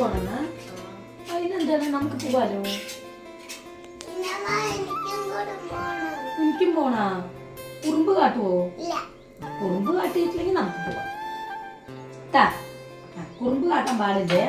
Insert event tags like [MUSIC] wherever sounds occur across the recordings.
പോണെന്ന്? അതിനെന്താണ്? നമുക്ക് പോവാലോ? എനിക്കും പോണാ. ഉറുമ്പ് കാട്ടുവോ? ഉറുമ്പ് കാട്ടിയിട്ടില്ലെങ്കിൽ നമുക്ക് പോവാം. കുറുമ്പ് കാട്ടാൻ പാടില്ലേ?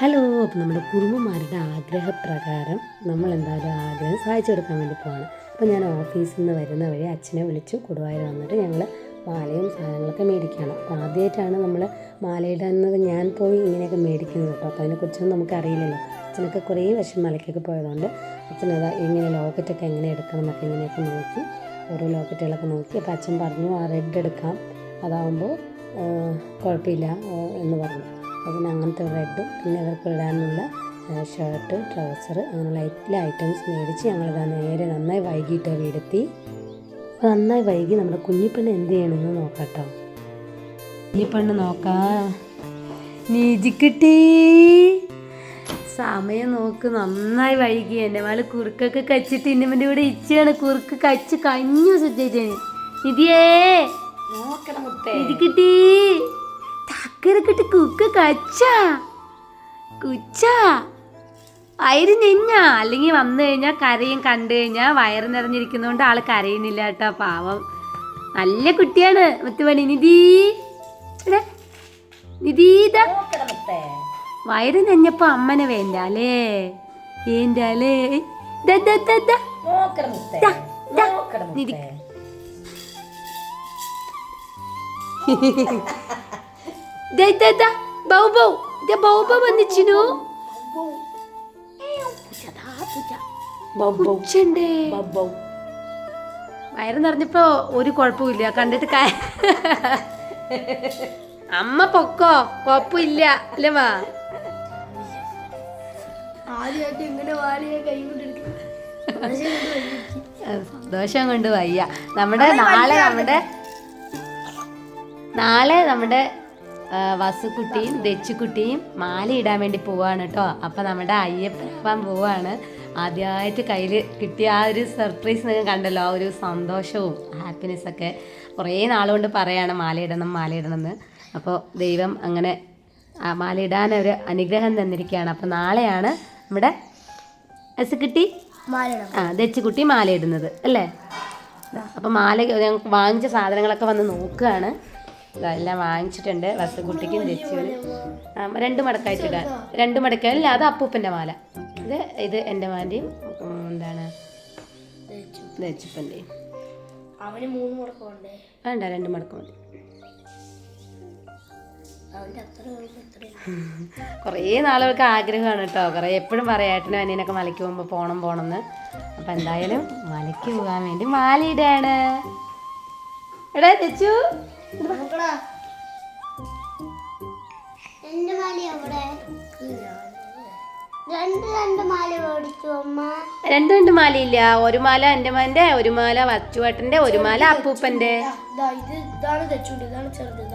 ഹലോ അപ്പം നമ്മുടെ കുറുമ്പുമാരുടെ ആഗ്രഹപ്രകാരം നമ്മൾ എന്തായാലും ആഗ്രഹം സഹായിച്ചു കൊടുക്കാൻ വേണ്ടി പോവാണ്. അപ്പോൾ ഞാൻ ഓഫീസിൽ നിന്ന് വരുന്ന വഴി അച്ഛനെ വിളിച്ചു കൊടുവായൂർ വന്നിട്ട് ഞങ്ങൾ മാലയും സാധനങ്ങളൊക്കെ മേടിക്കുകയാണ്. അപ്പോൾ ആദ്യമായിട്ടാണ് നമ്മൾ മാലയിടുന്നത് ഞാൻ പോയി ഇങ്ങനെയൊക്കെ മേടിക്കുന്നത് കേട്ടോ. അപ്പോൾ അതിനെക്കുറിച്ചൊന്നും നമുക്ക് അറിയില്ലല്ലോ അച്ഛനൊക്കെ കുറേ വർഷം മലയ്ക്കൊക്കെ പോയതുകൊണ്ട് അച്ഛനത് എങ്ങനെ ലോക്കറ്റൊക്കെ എങ്ങനെ എടുക്കണം എന്നൊക്കെ ഇങ്ങനെയൊക്കെ നോക്കി ഓരോ ലോക്കറ്റുകളൊക്കെ നോക്കി. അപ്പോൾ അച്ഛൻ പറഞ്ഞു ആ റെഡ് എടുക്കാം. അതാവുമ്പോൾ കുഴപ്പമില്ല എന്ന് പറഞ്ഞു. പിന്നെ അങ്ങനത്തെ റെഡും പിന്നെ അവർക്ക് ഇടാനുള്ള ഷർട്ട് ട്രൗസർ അങ്ങനെയുള്ള എല്ലാ ഐറ്റംസ് മേടിച്ച് ഞങ്ങളിതാ നേരെ നന്നായി വൈകിട്ട് വീടെത്തി. അപ്പോൾ നന്നായി വൈകി നമ്മുടെ കുഞ്ഞിപ്പെണ്ണ് എന്ത് ചെയ്യണമെന്ന് നോക്കാട്ടോ. കുഞ്ഞിപ്പെണ്ണ് നോക്കാം. നീജിക്കിട്ടി സമയം നോക്ക്. നന്നായി വൈകി. എന്റെ മേലെ കുറുക്കൊക്കെ കച്ചിട്ട് ഇന്നമ്മന്റെ കൂടെ ഇച്ചയാണ് കുറുക്ക് കച്ച് കഞ്ഞു സുജേജന്. നിധിയേ. നോക്കണം മുത്തേ. ഇത് കിട്ടി തക്കരക്കിട്ട് കുക്ക് കച്ച. കുച്ച. വയറ് നെഞ്ഞ അല്ലെങ്കിൽ വന്നു കഴിഞ്ഞാൽ കരയും കണ്ടു കഴിഞ്ഞാൽ വയറ് നിറഞ്ഞിരിക്കുന്നതുകൊണ്ട് ആൾ കരയുന്നില്ല കേട്ടോ പാവം. നല്ല കുട്ടിയാണ് മുത്തുമണി. നിധി. നിധീത വയറ് നെഞ്ഞപ്പോ അമ്മനെ വേണ്ട അല്ലേ. നോക്കണം നിധി. [LAUGHS] ബൗ ബൗ. ബൗ ബൗ വന്നിച്ചിനു. വയറ് നിറഞ്ഞപ്പോ ഒരു കുഴപ്പമില്ല കണ്ടിട്ട് അമ്മ പൊക്കോ? കുഴപ്പമില്ല. അല്ലേ വാ ഇങ്ങനെ വാലിയെ കൈ കൊണ്ടിരിക്കും സന്തോഷം കൊണ്ട് വയ്യ. നമ്മുടെ നാളെ നമ്മുടെ നാളെ നമ്മുടെ വസുക്കുട്ടിയും ദച്ചുക്കുട്ടിയും മാല ഇടാൻ വേണ്ടി പോവാണ് കേട്ടോ. അപ്പം നമ്മുടെ അയ്യപ്പനാവാൻ പോവാണ്. ആദ്യമായിട്ട് കയ്യിൽ കിട്ടിയ ആ ഒരു സർപ്രൈസ് നിങ്ങൾ കണ്ടല്ലോ ആ ഒരു സന്തോഷവും ഹാപ്പിനെസ് ഒക്കെ. കുറേ നാളുകൊണ്ട് പറയാണ് മാലയിടണം ഇടണം മാല ഇടണം എന്ന് അപ്പോൾ ദൈവം അങ്ങനെ ആ മാലയിടാൻ ഒരു അനുഗ്രഹം തന്നിരിക്കുകയാണ്. അപ്പോൾ നാളെയാണ് നമ്മുടെ എസ് മാലയിടാം ആ ദച്ചുകുട്ടി മാല ഇടുന്നത് അല്ലേ അപ്പോൾ മാല ഞങ്ങൾക്ക് വാങ്ങിച്ച സാധനങ്ങളൊക്കെ വന്ന് നോക്കുകയാണ്. എല്ലാം വാങ്ങിച്ചിട്ടുണ്ട് വസക്കുട്ടിക്കും ദച്ചുവിനും. രണ്ട് മടക്കായിട്ട് ഇടാൻ. രണ്ട് മടക്കായില്ല അത് അപ്പൂപ്പന്റെ മാല. ഇത് ഇത് എന്റെ മാന്റെയും എന്താണ്? ദേച്ചപ്പന്റെയും അവന് മൂന്ന് മുടക്കമുണ്ടേ വേണ്ട രണ്ട് മടക്കം മതി. കുറേ നാളുകൾക്ക് ആഗ്രഹമാണ് കേട്ടോ. കുറേ എപ്പോഴും പറയാം ഏട്ടനും അനിയനൊക്കെ മലയ്ക്ക് പോകുമ്പോൾ പോകണം പോകണം എന്ന് അപ്പം എന്തായാലും മലയ്ക്ക് പോകാൻ വേണ്ടി മാലയിടാണ് എടാ തെച്ചു എന്റെ മാല അവിടെ? രണ്ട് രണ്ട് മാല മേടിച്ചു അമ്മ. രണ്ടു രണ്ട് മാലയില്ല. ഒരു മാല എന്റെ മാന്റെ ഒരു മാല വച്ചുവേട്ടന്റെ ഒരു മാല അപ്പൂപ്പന്റെ. ഇതാ ഇത് ഇതാണ് തെച്ചുണ്ട്. ഇതാണ് ചെറുത്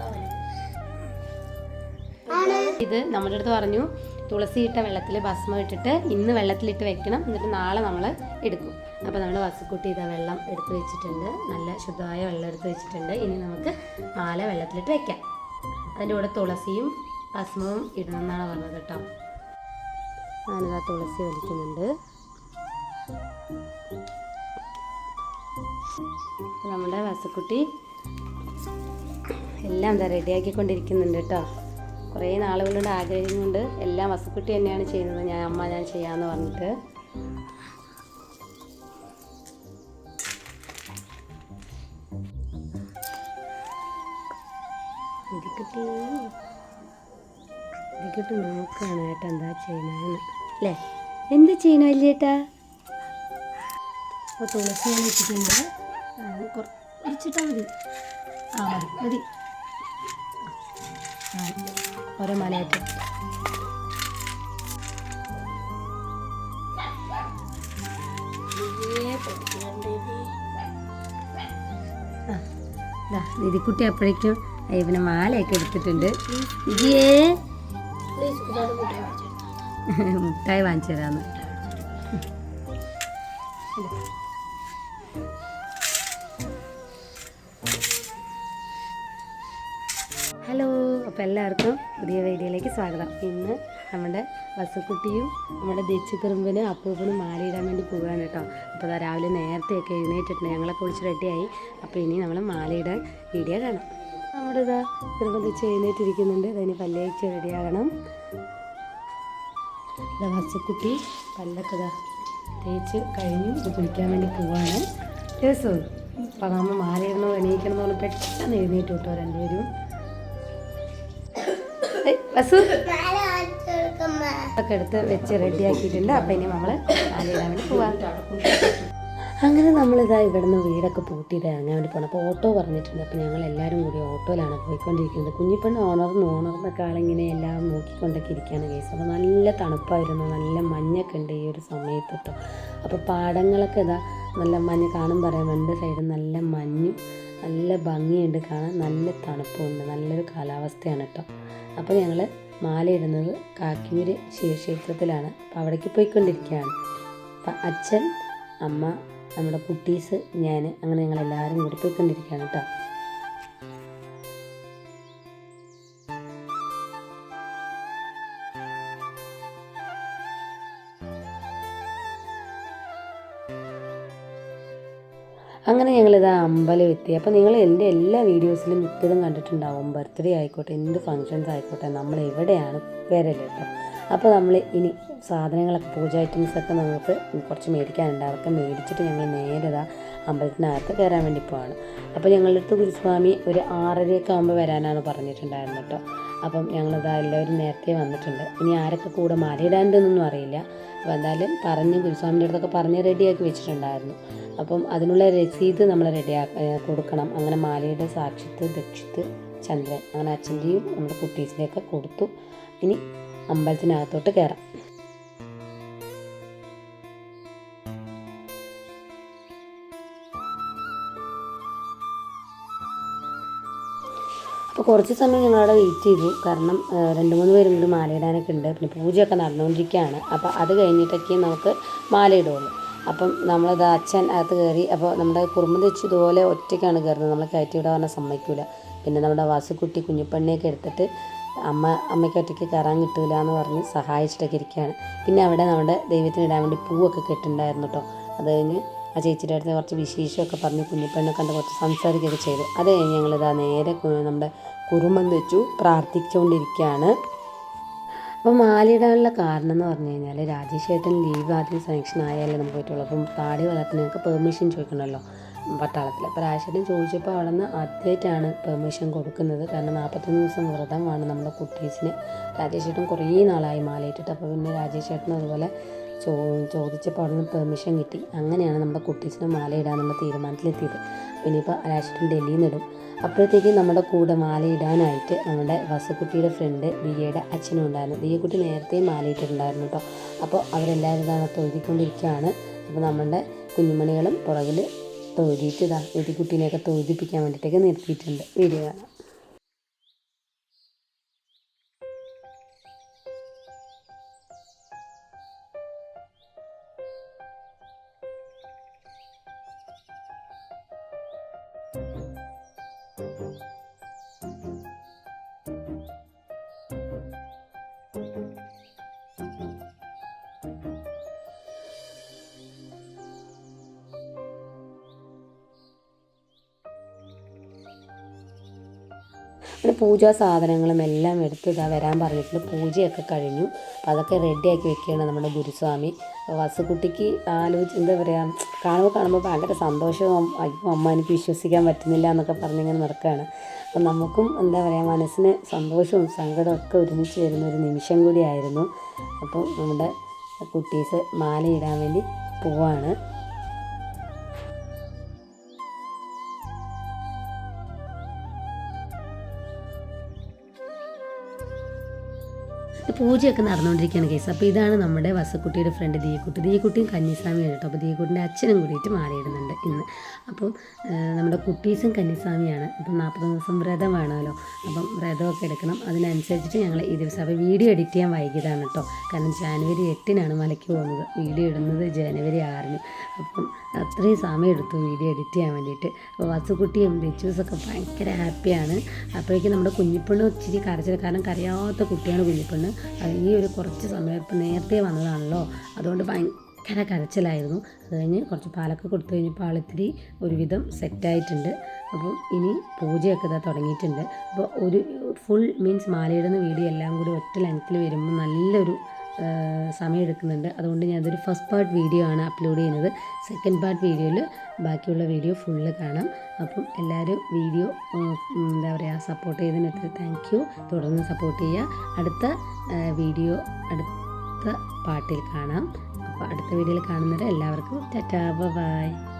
ഇത് നമ്മുടെ അടുത്ത് പറഞ്ഞു തുളസി ഇട്ട വെള്ളത്തിൽ ഭസ്മം ഇട്ടിട്ട് ഇന്ന് വെള്ളത്തിലിട്ട് വെക്കണം. എന്നിട്ട് നാളെ നമ്മൾ എടുക്കും. അപ്പോൾ നമ്മൾ വസുക്കുട്ടി ഇതാ വെള്ളം എടുത്ത് വെച്ചിട്ടുണ്ട്. നല്ല ശുദ്ധമായ വെള്ളം എടുത്ത് വെച്ചിട്ടുണ്ട്. ഇനി നമുക്ക് മാല വെള്ളത്തിലിട്ട് വെക്കാം. അതിന്റെ കൂടെ തുളസിയും ഭസ്മവും ഇടണം എന്നാണ് പറഞ്ഞത് കേട്ടോ. ഞാനിതാ തുളസി വലിക്കുന്നുണ്ട്. നമ്മുടെ വാസക്കുട്ടി എല്ലാം എന്താ റെഡിയാക്കിക്കൊണ്ടിരിക്കുന്നുണ്ട് കേട്ടോ. കുറേ നാളുകളുടെ ആഗ്രഹം കൊണ്ട് എല്ലാം വസക്കുട്ടി തന്നെയാണ് ചെയ്യുന്നത്. ഞാൻ അമ്മ ഞാൻ ചെയ്യാമെന്ന് പറഞ്ഞിട്ട്. ഇതിക്കിട്ടി ഇതിക്കിട്ട് നോക്കുകയാണ് ഏട്ടാ എന്താ ചെയ്യണമെന്ന് അല്ലേ എന്ത് ചെയ്യണം വലിയേട്ടാ? അപ്പോൾ തുളസി ഞാൻ ഇട്ടിട്ടുണ്ട്. കുറച്ചിട്ടാൽ മതി. ആ മതി. മതി. ഓരോ മലയായിട്ട്. നിധിക്കുട്ടി അപ്പോഴേക്കും ഇവന് മാലയൊക്കെ എടുത്തിട്ടുണ്ട്. വിജിയേ മുട്ടായി വാങ്ങിച്ചു തരാന്ന് ഹലോ അപ്പോൾ എല്ലാവർക്കും പുതിയ വീഡിയോയിലേക്ക് സ്വാഗതം. ഇന്ന് നമ്മുടെ വസുക്കുട്ടിയും നമ്മുടെ ദച്ചുക്കുറുമ്പിനും അപ്പൂപ്പനും മാലയിടാൻ വേണ്ടി പോവുകയാണ് കേട്ടോ. അപ്പോൾ അതാ രാവിലെ നേരത്തെയൊക്കെ എഴുന്നേറ്റിട്ടുണ്ട്. ഞങ്ങളൊക്കെ കുളിച്ച് റെഡിയായി. അപ്പോൾ ഇനി നമ്മൾ മാലയിടാൻ വീഡിയോ കാണാം. നമ്മുടെ ഇതാ കുറുമ്പ് ദച്ച് എഴുന്നേറ്റിരിക്കുന്നുണ്ട്. അതിന് പല്ലേച്ച് റെഡിയാകണം. ഇതാ വസുക്കുട്ടി പല്ലൊക്കെ തേച്ച് കഴിഞ്ഞു ഇത് കുളിക്കാൻ വേണ്ടി പോവാണ്. ദിവസവും അപ്പം നമ്മൾ മാറിയിരുന്നു എണീക്കണം എന്ന് പറഞ്ഞ് പെട്ടെന്ന് എഴുന്നേറ്റ് കിട്ടോ രണ്ടുപേരും. കൊടുക്കമ്മ ഒക്കെ എടുത്ത് വെച്ച് റെഡിയാക്കിയിട്ടുണ്ട് അപ്പം ഇനി നമ്മൾ മാലയിടാൻ വേണ്ടി പോവാം. അങ്ങനെ നമ്മളിതാ ഇവിടുന്ന് വീടൊക്കെ പൂട്ടിയിട്ട് ഇറങ്ങാൻ വേണ്ടി പോകണം അപ്പോൾ ഓട്ടോ പറഞ്ഞിട്ടുണ്ട്. അപ്പോൾ ഞങ്ങൾ എല്ലാവരും കൂടി ഓട്ടോയിലാണ് പോയിക്കൊണ്ടിരിക്കുന്നത്. കുഞ്ഞിപ്പണ്ണ ഓണർന്ന് ഓണർന്നൊക്കെ ആളിങ്ങനെ എല്ലാം നോക്കിക്കൊണ്ടൊക്കെ ഇരിക്കുകയാണ് കേസ് അപ്പോൾ നല്ല തണുപ്പായിരുന്നു. നല്ല മഞ്ഞൊക്കെ ഉണ്ട് ഈ ഒരു സമയത്ത് കേട്ടോ അപ്പോൾ പാടങ്ങളൊക്കെ ഇതാ നല്ല മഞ്ഞ് കാണും പറയാം. രണ്ട് സൈഡും നല്ല മഞ്ഞും നല്ല ഭംഗിയുണ്ട് കാണാൻ. നല്ല തണുപ്പുണ്ട്. നല്ലൊരു കാലാവസ്ഥയാണ് കേട്ടോ അപ്പോൾ ഞങ്ങൾ മാലയിടുന്നത് കാക്കിയൂര് ശിവക്ഷേത്രത്തിലാണ്. അപ്പോൾ അവിടേക്ക് പോയിക്കൊണ്ടിരിക്കുകയാണ്. അപ്പം അച്ഛൻ അമ്മ നമ്മുടെ കുട്ടീസ് ഞാൻ അങ്ങനെ ഞങ്ങൾ എല്ലാവരും കൂടി പോയിക്കൊണ്ടിരിക്കുകയാണ് കേട്ടോ. അങ്ങനെ ഞങ്ങളിത് അമ്പലം എത്തി. അപ്പോൾ നിങ്ങൾ എന്റെ എല്ലാ വീഡിയോസിലും മിക്കതും കണ്ടിട്ടുണ്ടാവും. ബർത്ത്ഡേ ആയിക്കോട്ടെ എന്ത് ഫങ്ഷൻസ് ആയിക്കോട്ടെ നമ്മൾ എവിടെയാണ് വരൽ കേട്ടോ അപ്പോൾ നമ്മൾ ഇനി സാധനങ്ങളൊക്കെ പൂജ ഐറ്റംസൊക്കെ നമുക്ക് കുറച്ച് മേടിക്കാനുണ്ട്. അതൊക്കെ മേടിച്ചിട്ട് ഞങ്ങൾ നേരെ ഇതാ അമ്പലത്തിനകത്ത് കയറാൻ വേണ്ടി പോവാണ്. അപ്പോൾ ഞങ്ങളുടെ അടുത്ത് ഗുരുസ്വാമി ഒരു ആറരയൊക്കെ ആകുമ്പോൾ വരാനാണ് പറഞ്ഞിട്ടുണ്ടായിരുന്നു കേട്ടോ. അപ്പം ഞങ്ങളിതാ എല്ലാവരും നേരത്തെ വന്നിട്ടുണ്ട്. ഇനി ആരൊക്കെ കൂടെ മലയിടാനുണ്ടെന്നൊന്നും അറിയില്ല. അപ്പോൾ എന്തായാലും പറഞ്ഞ് ഗുരുസ്വാമിന്റെ അടുത്തൊക്കെ പറഞ്ഞ് റെഡിയാക്കി വെച്ചിട്ടുണ്ടായിരുന്നു. അപ്പം അതിനുള്ള രസീത് നമ്മൾ റെഡിയാ കൊടുക്കണം. അങ്ങനെ മാലയുടെ സാക്ഷിത്ത് ദക്ഷിത്ത് ചന്ദ്രൻ അങ്ങനെ അച്ഛന്റെയും നമ്മുടെ കുട്ടീസിന്റെയൊക്കെ കൊടുത്തു. ഇനി അമ്പലത്തിനകത്തോട്ട് കയറാം. അപ്പോൾ കുറച്ച് സമയം ഞങ്ങളവിടെ വെയിറ്റ് ചെയ്തു. കാരണം രണ്ട് മൂന്ന് പേരും കൂടി മാലയിടാനൊക്കെ ഉണ്ട്. പിന്നെ പൂജയൊക്കെ നടന്നുകൊണ്ടിരിക്കുകയാണ്. അപ്പോൾ അത് കഴിഞ്ഞിട്ടൊക്കെ നമുക്ക് മാലയിടുള്ളൂ അപ്പം നമ്മളത് അച്ഛൻ അകത്ത് കയറി അപ്പോൾ നമ്മുടെ കുറുമ്പ് തെച്ച് ഇതുപോലെ ഒറ്റയ്ക്കാണ് കയറുന്നത്. നമ്മൾ കയറ്റി വിടാൻ പറഞ്ഞാൽ സമ്മതിക്കില്ല പിന്നെ നമ്മുടെ വാസുക്കുട്ടി കുഞ്ഞിപ്പണ്ണിയൊക്കെ എടുത്തിട്ട് അമ്മ അമ്മയ്ക്ക് ഒറ്റയ്ക്ക് കയറാൻ കിട്ടില്ല എന്ന് പറഞ്ഞ് സഹായിച്ചിട്ടൊക്കെ ഇരിക്കുകയാണ്. പിന്നെ അവിടെ നമ്മുടെ ദൈവത്തിന് ഇടാൻ വേണ്ടി പൂവൊക്കെ കെട്ടുണ്ടായിരുന്നു കേട്ടോ അത് കഴിഞ്ഞ് ആ ചേച്ചിയുടെ അടുത്ത് കുറച്ച് വിശേഷമൊക്കെ പറഞ്ഞ് കുഞ്ഞിപ്പെണ്ണെ കണ്ട് കുറച്ച് സംസാരിക്കുകയൊക്കെ ചെയ്തു. അത് കഴിഞ്ഞ് ഞങ്ങളിതാ നേരെ നമ്മുടെ കുറുമ്പം വെച്ചു പ്രാർത്ഥിച്ചുകൊണ്ടിരിക്കുകയാണ്. അപ്പോൾ മാലയിടാനുള്ള കാരണം എന്ന് പറഞ്ഞു കഴിഞ്ഞാൽ രാജേഷ് ഏട്ടൻ ലീവ് ആദ്യം സാങ്ഷൻ ആയാലേ നമുക്ക് പറ്റുള്ളൂ. അപ്പം താടി വളർത്തുന്നതിനൊക്കെ പെർമിഷൻ ചോദിക്കണമല്ലോ. പട്ടാളത്തിൽ അപ്പോൾ ചോദിച്ചപ്പോൾ അവിടെ നിന്ന് പെർമിഷൻ കൊടുക്കുന്നത്. കാരണം നാൽപ്പത്തൊന്ന് ദിവസം വ്രതമാണ് നമ്മുടെ കുട്ടീസിന് രാജേഷേട്ടൻ കുറേ നാളായി മാലയിട്ടിട്ട്. അപ്പോൾ പിന്നെ രാജേഷേട്ടൻ അതുപോലെ ചോ ചോദിച്ചപ്പോൾ അവിടെ നിന്ന് പെർമിഷൻ കിട്ടി. അങ്ങനെയാണ് നമ്മുടെ കുട്ടീസിന് മാലയിടാനുള്ള തീരുമാനത്തിലെത്തിയത്. പിന്നെ ഇപ്പോൾ രാജേട്ടൻ ഡൽഹിയിൽ നിന്നിടും അപ്പോഴത്തേക്ക് നമ്മുടെ കൂടെ മാലയിടാനായിട്ട് നമ്മുടെ വസുക്കുട്ടിയുടെ ഫ്രണ്ട് ദിയയുടെ അച്ഛനും ഉണ്ടായിരുന്നു. കുട്ടി നേരത്തെ മാലയിട്ടിട്ടുണ്ടായിരുന്നു കേട്ടോ അപ്പോൾ അവരെല്ലാവരും ഇതാണ് തൊഴുതിക്കൊണ്ടിരിക്കുകയാണ്. അപ്പോൾ നമ്മുടെ കുഞ്ഞുമണികളും പുറകിൽ തൊഴുതിയിട്ട് ഇതാ കുട്ടീനെയൊക്കെ തൊഴുതിപ്പിക്കാൻ വേണ്ടിയിട്ടൊക്കെ നിർത്തിയിട്ടുണ്ട്. വീഡിയോ കാണാം. പിന്നെ പൂജാ സാധനങ്ങളും എല്ലാം എടുത്ത് ഇതാ വരാൻ പറഞ്ഞിട്ടുണ്ട്. പൂജയൊക്കെ കഴിഞ്ഞു. അപ്പോൾ അതൊക്കെ റെഡിയാക്കി വെക്കുകയാണ് നമ്മുടെ ഗുരുസ്വാമി. വസുക്കുട്ടിക്ക് ആലോചിച്ച് എന്താ പറയുക കാണുമ്പോൾ കാണുമ്പോൾ ഭയങ്കര സന്തോഷവും അയ്യോ അമ്മ എനിക്ക് വിശ്വസിക്കാൻ പറ്റുന്നില്ല എന്നൊക്കെ പറഞ്ഞിങ്ങനെ നടക്കുകയാണ്. അപ്പം നമുക്കും എന്താ പറയുക മനസ്സിന് സന്തോഷവും സങ്കടവും ഒക്കെ ഒരുമിച്ച് വരുന്ന ഒരു നിമിഷം കൂടിയായിരുന്നു. അപ്പോൾ നമ്മുടെ കുട്ടീസ് മാലയിടാൻ വേണ്ടി പോവാണ്. പൂജയൊക്കെ നടന്നുകൊണ്ടിരിക്കുകയാണ് കേസ്. അപ്പോൾ ഇതാണ് നമ്മുടെ വസക്കുട്ടിയുടെ ഫ്രണ്ട് ദീയക്കുട്ടി. ദീയക്കുട്ടിയും കന്നിസ്വാമിയാണ് കേട്ടോ. അപ്പോൾ ദീയക്കുട്ടിന്റെ അച്ഛനും കൂടിയിട്ട് മാറിയിടുന്നുണ്ട് ഇന്ന്. അപ്പോൾ നമ്മുടെ കുട്ടീസും കന്നിസ്വാമിയാണ്. അപ്പം നാൽപ്പത് ദിവസം വ്രതം വേണമല്ലോ അപ്പം വ്രതമൊക്കെ എടുക്കണം. അതിനനുസരിച്ചിട്ട് ഞങ്ങൾ ഈ ദിവസം അപ്പോൾ വീഡിയോ എഡിറ്റ് ചെയ്യാൻ വൈകിയതാണ് കേട്ടോ. കാരണം ജാനുവരി എട്ടിനാണ് മലയ്ക്ക് പോകുന്നത്. വീഡിയോ ഇടുന്നത് ജനുവരി ആറിന്. അപ്പം അത്രയും സമയം എടുത്തു വീഡിയോ എഡിറ്റ് ചെയ്യാൻ വേണ്ടിയിട്ട്. അപ്പോൾ വസുക്കുട്ടിയും റിച്ചൂസൊക്കെ ഭയങ്കര ഹാപ്പിയാണ്. അപ്പോഴേക്കും നമ്മുടെ കുഞ്ഞിപ്പെണ്ണ് ഇച്ചിരി കരച്ചിൽ. കാരണം കരയാത്ത കുട്ടിയാണ് കുഞ്ഞിപ്പെണ്ണ്. ഈ ഒരു കുറച്ച് സമയം ഇപ്പം നേരത്തെ വന്നതാണല്ലോ. അതുകൊണ്ട് ഭയങ്കര കരച്ചിലായിരുന്നു. അത് കഴിഞ്ഞ് കുറച്ച് പാലൊക്കെ കൊടുത്തു കഴിഞ്ഞപ്പോൾ ആളിത്തിരി ഒരുവിധം സെറ്റായിട്ടുണ്ട് അപ്പം ഇനി പൂജയൊക്കെ ഇതാ തുടങ്ങിയിട്ടുണ്ട്. അപ്പോൾ ഒരു ഫുൾ മീൻസ് മാലയിടുന്ന വീഡിയോ എല്ലാം കൂടി ഒറ്റ ലെങ്ത്തിൽ വരുമ്പോൾ നല്ലൊരു ആ, സമയം എടുക്കുന്നുണ്ട് അതുകൊണ്ട് ഞാനതൊരു ഫസ്റ്റ് പാർട്ട് വീഡിയോ ആണ് അപ്ലോഡ് ചെയ്യുന്നത്. സെക്കൻഡ് പാർട്ട് വീഡിയോയിൽ ബാക്കിയുള്ള വീഡിയോ ഫുള്ള് കാണാം. അപ്പം എല്ലാവരും വീഡിയോ എന്താ പറയുക സപ്പോർട്ട് ചെയ്തതിന് ഒത്തിരി താങ്ക് യു തുടർന്ന് സപ്പോർട്ട് ചെയ്യുക. അടുത്ത വീഡിയോ അടുത്ത പാട്ടിൽ കാണാം. അപ്പോൾ അടുത്ത വീഡിയോയിൽ കാണുന്നത് എല്ലാവർക്കും ടാറ്റാ ബൈ